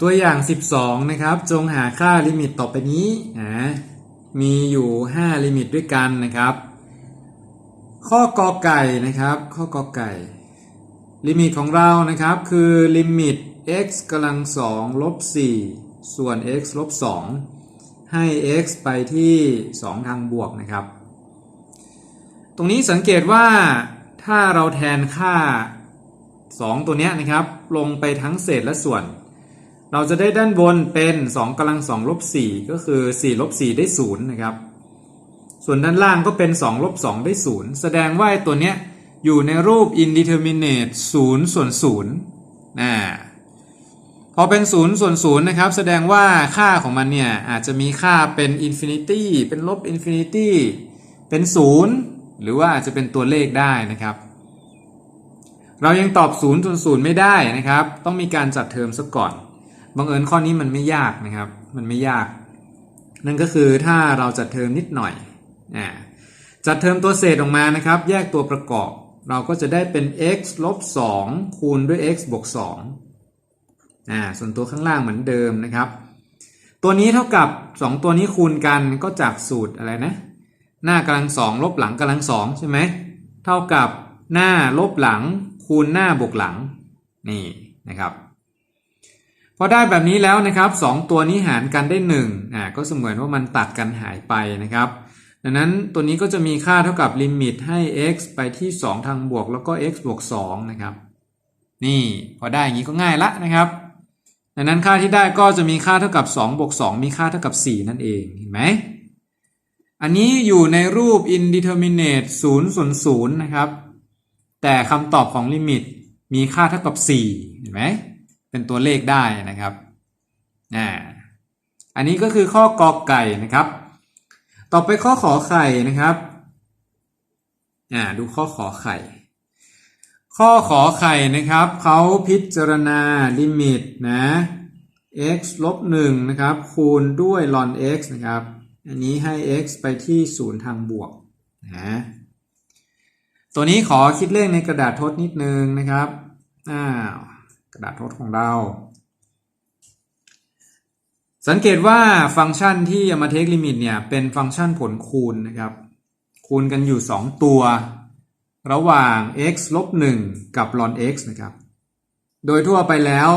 ตัวอย่าง 12 นะครับ จงหาค่าลิมิตต่อไปนี้อ่ามีอยู่ 5 ลิมิตด้วยกันนะครับ ข้อกอไก่นะครับ ข้อกอไก่ ลิมิตของเรานะครับคือลิมิต x กำลัง2ลบ4ส่วน x ลบ2ให้ x ไปที่ 2 ทางบวกนะครับ ตรงนี้สังเกตว่าถ้าเราแทนค่า 2 ตัวนี้นะครับ ลงไปทั้งเศษและส่วน เราจะได้ด้านบนเป็น2กำลัง2ลบ4ก็คือ4ลบ4ได้0นะครับ ส่วนด้านล่างก็เป็น2ลบ2ได้0แสดงว่าตัวเนี้ยอยู่ในรูป indeterminate 0ส่วน0นะพอเป็น 0 ส่วน0นะครับ แสดงว่าค่าของมันเนี่ย อาจจะมีค่าเป็น infinity เป็นลบ infinity เป็น 0 หรือว่าอาจจะเป็นตัวเลขได้นะครับ เรายังตอบ 0 ส่วน 0 ไม่ได้นะครับ ต้องมีการจัดเทอมซะก่อน บังเอิญข้อนี้มันไม่ยากนะครับ มันไม่ยาก นั่นก็คือถ้าเราจัดเทอมนิดหน่อยอ่าจัดเทอมตัวเศษออกมานะครับ แยกตัวประกอบ เราก็จะได้เป็น x ลบ2คูณด้วย x บวก2อ่าส่วนตัวข้างล่างเหมือนเดิมนะครับ ตัวนี้เท่ากับ 2 ตัวนี้คูณกันก็จากสูตรอะไรนะ หน้ากำลังสองลบหลังกำลังสองใช่ไหมเท่ากับหน้าลบหลังคูณหน้าบวกหลังนี่นะครับ พอได้แบบนี้แล้วนะครับสองตัวนี้หารกันได้1อ่าก็เสมือนว่ามันตัดกันหายไปนะครับ ดังนั้นตัวนี้ก็จะมีค่าเท่ากับลิมิตให้ x ไปที่ 2 ทางบวกแล้วก็ x บวก2นะครับนี่พอได้อย่างนี้ก็ง่ายละนะครับ ดังนั้นค่าที่ได้ก็จะมีค่าเท่ากับ2บวก2มีค่าเท่ากับ 4 นั่นเองเห็นไหมอันนี้อยู่ในรูป indeterminate 0ส่วน0นะครับ แต่คำตอบของลิมิตมีค่าเท่ากับ 4 เห็นไหม เป็นตัวเลขได้นะครับอ่าอันนี้ก็คือข้อกอไก่นะครับ ต่อไปข้อขอไข่นะครับอ่าดูข้อขอไข่ ข้อขอไข่นะครับเขาพิจารณาลิมิตนะ x ลบ1นะครับคูณด้วย ln x นะครับ อันนี้ให้ x ไปที่0ทางบวกนะตัวนี้ขอคิดเลขในกระดาษทดนิดนึงนะครับอ้าว กระดาษทดของเรา สังเกตว่าฟังก์ชันที่เอามาเทคลิมิตเนี่ยเป็นฟังก์ชันผลคูณนะครับ คูณกันอยู่ 2 ตัว ระหว่าง x ลบ1กับ ln x นะครับ โดยทั่วไปแล้ว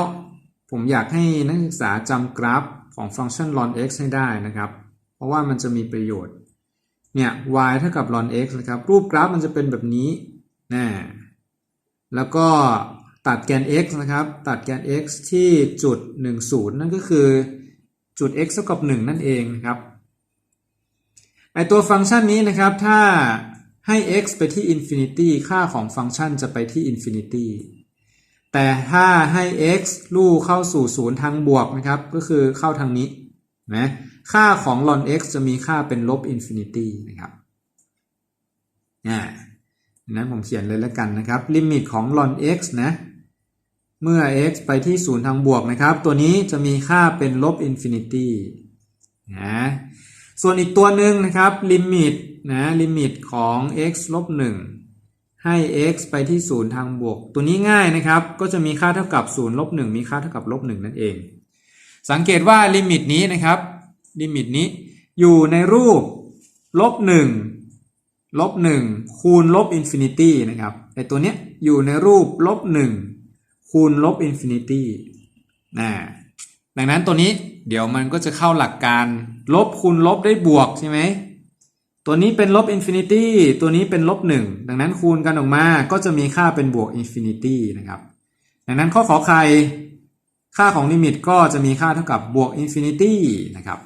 ผมอยากให้นักศึกษาจำกราฟของฟังก์ชัน ln x ให้ได้นะครับ เพราะว่ามันจะมีประโยชน์ เนี่ย y เท่ากับ ln x นะครับ รูปกราฟมันจะเป็นแบบนี้นะแล้วก็ ตัดแกน x นะครับ ตัดแกน x ที่จุด 10 นั่นก็คือจุด x เท่ากับ 1 นั่นเองนะครับไอตัวฟังก์ชันนี้นะครับ ถ้าให้ x ไปที่ infinity ค่าของฟังก์ชันจะไปที่ infinity แต่ถ้าให้ x ลู่เข้าสู่ศูนย์ทางบวกนะครับ ก็คือเข้าทางนี้นะค่าของ ln x จะมีค่าเป็นลบ infinity นะครับอ่านั้นผมเขียนเลยแล้วกันนะครับ ลิมิตของ ln x นะ เมื่อ x ไปที่ศูนย์ทางบวกนะครับ ตัวนี้จะมีค่าเป็นลบ infinity นะส่วนอีกตัวหนึ่งนะครับลิมิตนะลิมิตของ x ลบ1ให้ x ไปที่ศูนย์ทางบวก ตัวนี้ง่ายนะครับ ก็จะมีค่าเท่ากับ 0 ลบ 1 มีค่าเท่ากับลบ 1 นั่นเอง สังเกตว่าลิมิตนี้นะครับลิมิตนี้อยู่ในรูปลบ 1 ลบ 1 คูณลบอินฟินิตี้นะครับไอตัวเนี้ยอยู่ในรูปลบ 1 คูณลบอินฟินิตี้นะดังนั้นตัวนี้เดี๋ยวมันก็จะเข้าหลักการ ลบคูณลบได้บวกใช่ไหมตัวนี้เป็นลบอินฟินิตี้ตัวนี้เป็นลบหนึ่งดังนั้นคูณกันออกมาก็จะมีค่าเป็นบวกอินฟินิตี้นะครับ ดังนั้นข้อขอไข่ค่าของลิมิตก็จะมีค่าเท่ากับบวกอินฟินิตี้นะครับ